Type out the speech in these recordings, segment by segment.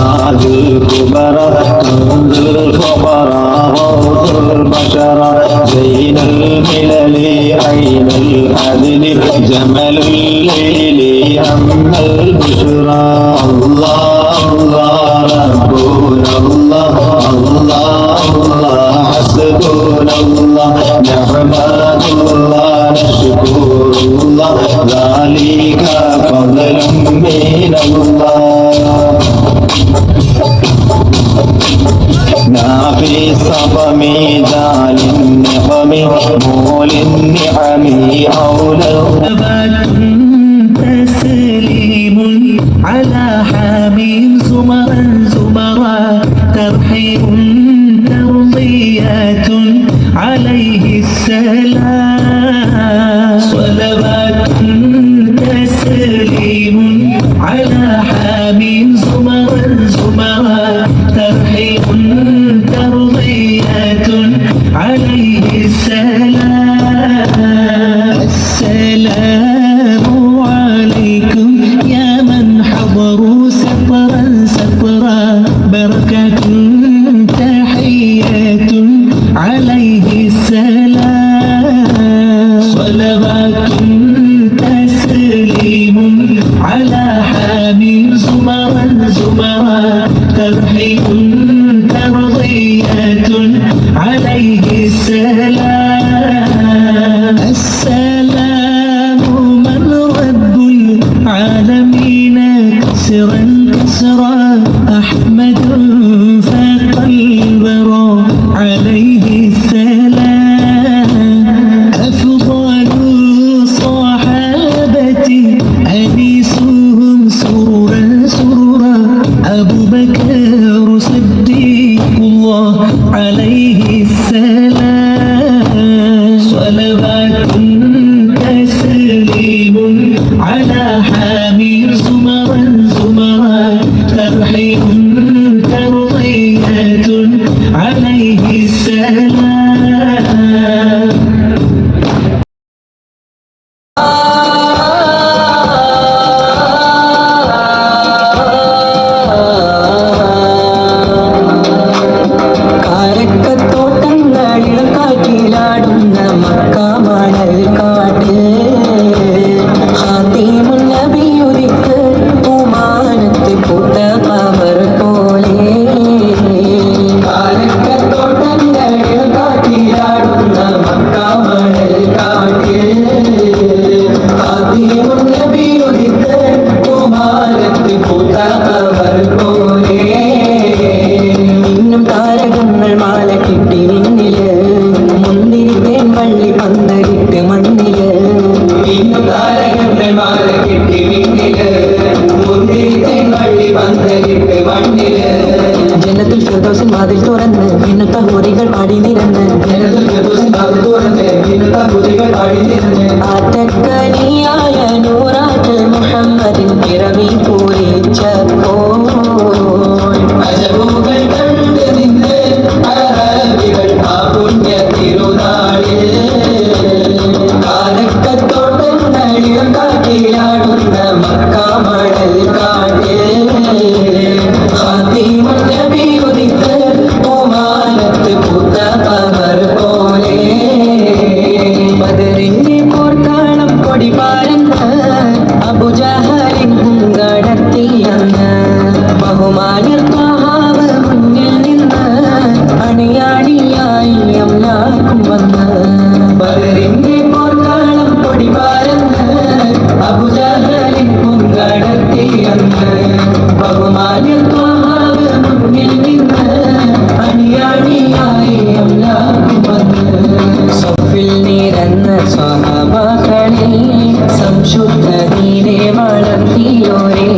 عدل كبرى منذ الفقراء غوث البشرى زين الملل عين العدل جمل الليل أما البشرى الله الله ربنا الله الله الله حسبنا الله نعم صلوات تسليم على حميم زمرا زمرا ترحيم عليه വളർത്തിയോരേ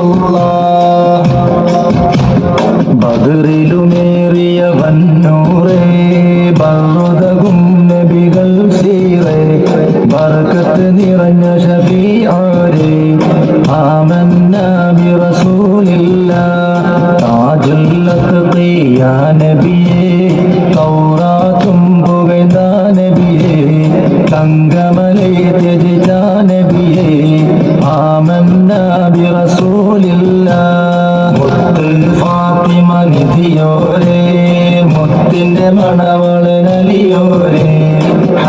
falou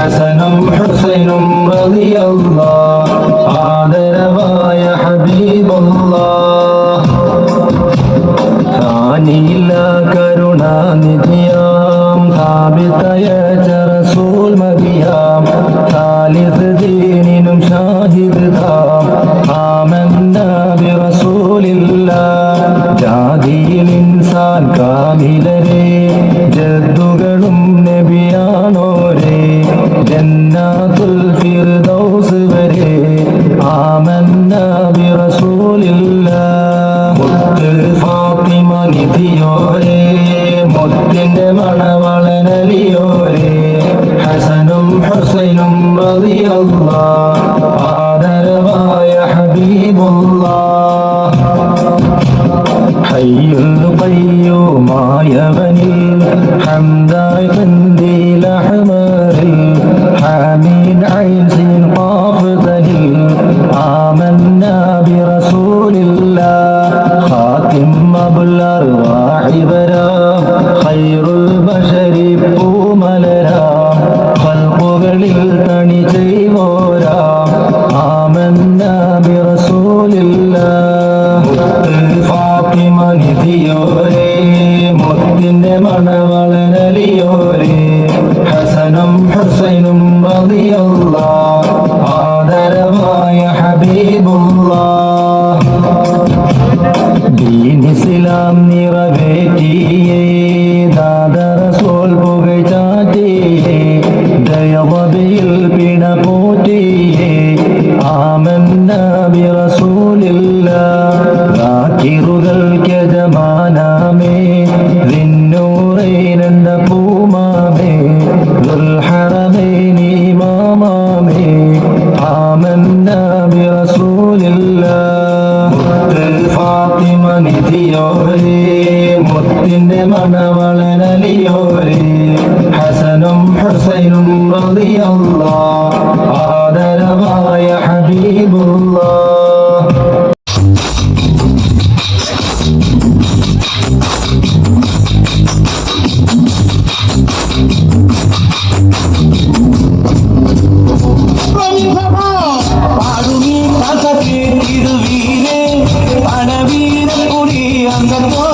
ഹസനും ഹുസൈനും ആദരവായ ഹബീബുല്ല കരുണാനിധിയാം സ്ഥാപിതയ ചറസൂൽ മതിയാം താലിത് ദീനിനും ഷാഹിദ് താം. ആമന്ന ബിറസൂലില്ല ജാതിയിൽ ഇൻസാൻ കാമിലൻ ফের দৌড় ദീനിസ്ലാം നിറവേറ്റിയേ. നിധിയോടെ മുത്തിന്റെ മണവള 감사합니다.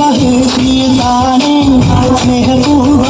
வகை தானே ஸ்நேக பூர்வ